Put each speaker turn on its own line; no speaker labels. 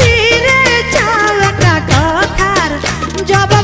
ফিরে চাওয়াটা কথার জবাব